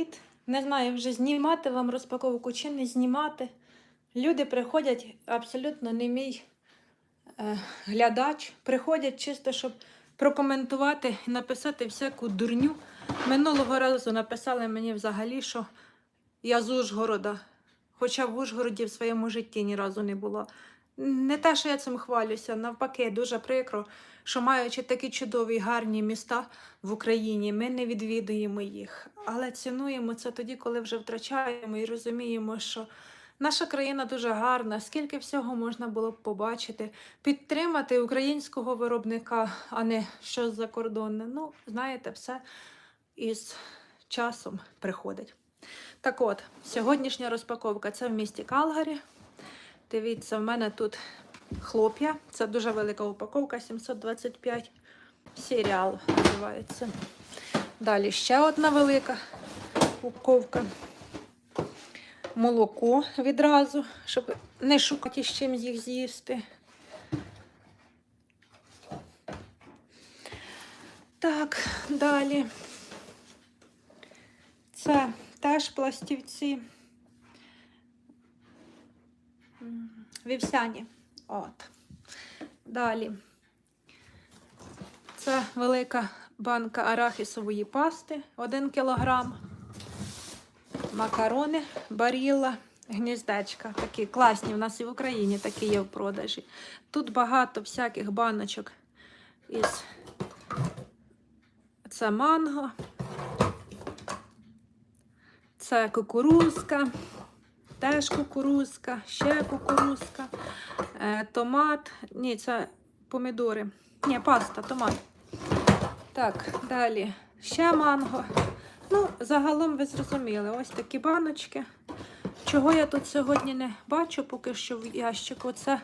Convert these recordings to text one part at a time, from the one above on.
привіт! Не знаю, вже знімати вам розпаковку чи не знімати. Люди приходять абсолютно не мій е, глядач. Приходять чисто, щоб прокоментувати і написати всяку дурню. Минулого разу написали мені взагалі, що я з Ужгорода, хоча в Ужгороді в своєму житті ні разу не була. Не те, що я цим хвалюся, навпаки, дуже прикро, що маючи такі чудові гарні міста в Україні, ми не відвідуємо їх. Але цінуємо це тоді, коли вже втрачаємо і розуміємо, що наша країна дуже гарна, скільки всього можна було б побачити, підтримати українського виробника, а не щось закордонне. Ну, знаєте, все із часом приходить. Так от, сьогоднішня розпаковка це в місті Калгарі. Дивіться, в мене тут хлоп'я. Це дуже велика упаковка, 725. Серіал називається. Далі ще одна велика упаковка. Молоко відразу, щоб не шукати з чим їх з'їсти. Так, далі. Це теж пластівці. Вівсяні. От. Далі. Це велика банка арахісової пасти 1 кілограм. Макарони, баріла, гніздечка. Такі класні. У нас і в Україні такі є в продажі. Тут багато всяких баночок із це манго. Це кукурузка, теж кукурузка, ще кукурузка, е, томат. Ні, це помідори. Ні, паста, томат. Так, далі ще манго. Ну, загалом ви зрозуміли, ось такі баночки. Чого я тут сьогодні не бачу, поки що в ящику, це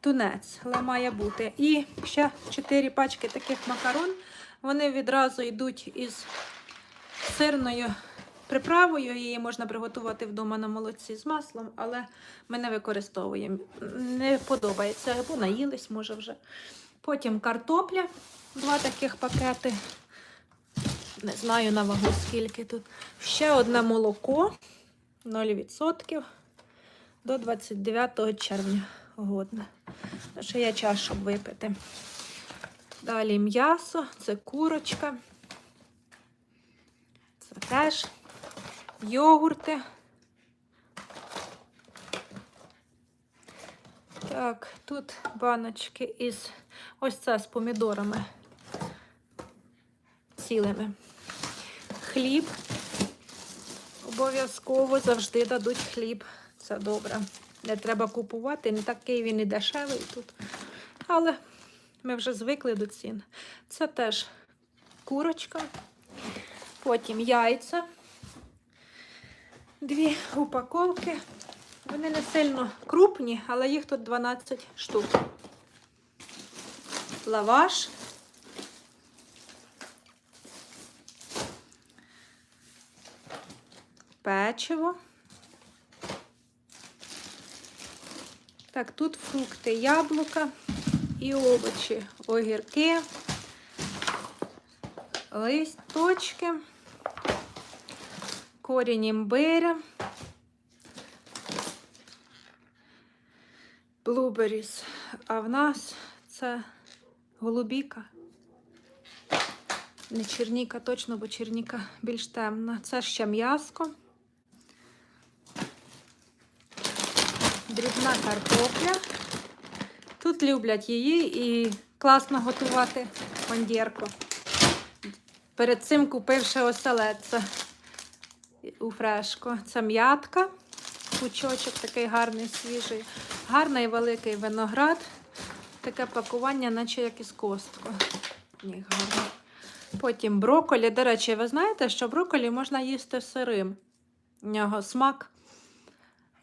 тунець, але має бути. І ще 4 пачки таких макарон. Вони відразу йдуть із сирною приправою. Її можна приготувати вдома на молоці з маслом, але ми не використовуємо. Не подобається, або наїлись, може вже. Потім картопля, два таких пакети. Не знаю на вагу скільки тут. Ще одне молоко 0% до 29 червня годне. Ще є час, щоб випити. Далі м'ясо, це курочка. Це теж йогурти. Так, тут баночки із ось це з помідорами цілими. Хліб. Обов'язково завжди дадуть хліб. Це добре. Не треба купувати, не такий він і дешевий тут. Але ми вже звикли до цін. Це теж курочка, потім яйця. Дві упаковки. Вони не сильно крупні, але їх тут 12 штук. Лаваш. Печиво. Так, тут фрукти, яблука і овочі, огірки, листочки, корінь імбиря, блуберіс. А в нас це голубіка. Не черніка точно, бо черніка більш темна. Це ще м'яско. Дрібна картопля. Тут люблять її і класно готувати кондєрку. Перед цим купивши оселедце у фрешко. Це м'ятка, пучочок такий гарний, свіжий. Гарний великий виноград. Таке пакування, наче як із костку. Ні, гарно. Потім броколі. До речі, ви знаєте, що броколі можна їсти сирим. У нього смак,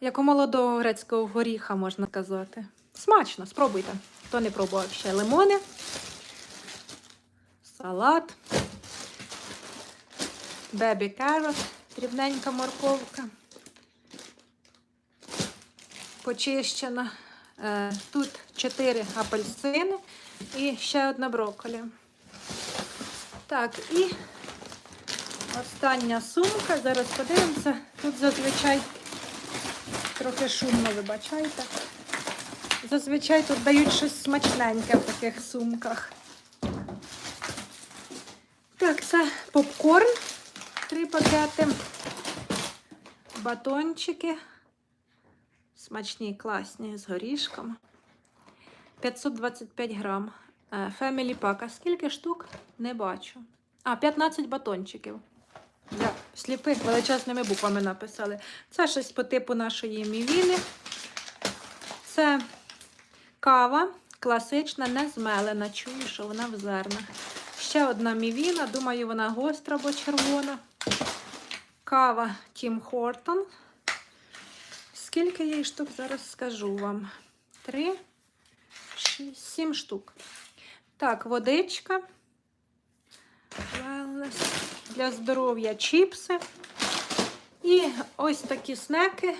як у молодого грецького горіха, можна казати. Смачно, спробуйте. Хто не пробував ще лимони, салат, бебі карот, дрібненька морковка. Почищена. Е, Тут 4 апельсини і ще одна брокколі. Так, і Остання сумка. Зараз подивимося. Тут зазвичай трохи шумно, вибачайте. Зазвичай тут дають щось смачненьке в таких сумках. Так, це попкорн. Три пакети. Батончики. Смачні, класні, з горішками. 525 грам. Е, Family Pack. Скільки штук? Не бачу. А, 15 батончиків. Для сліпих величезними буквами написали. Це щось по типу нашої мівіни. Це кава класична, не змелена. Чую, що вона в зернах. Ще одна мівіна. Думаю, вона гостра або червона. Кава Тім Хортон. Скільки її штук зараз скажу вам? Три, шість, сім штук. Так, водичка. Для здоров'я чіпси. І ось такі снеки.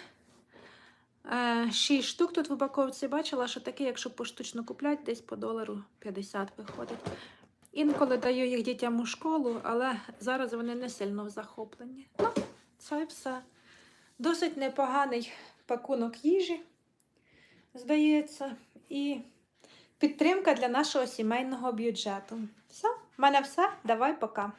Е, Шість штук тут в упаковці бачила, що такі, якщо поштучно купляти, десь по долару 50 виходить. Інколи даю їх дітям у школу, але зараз вони не сильно в захопленні. Ну, це все. Досить непоганий пакунок їжі, здається, і підтримка для нашого сімейного бюджету. Все, в мене все. Давай пока.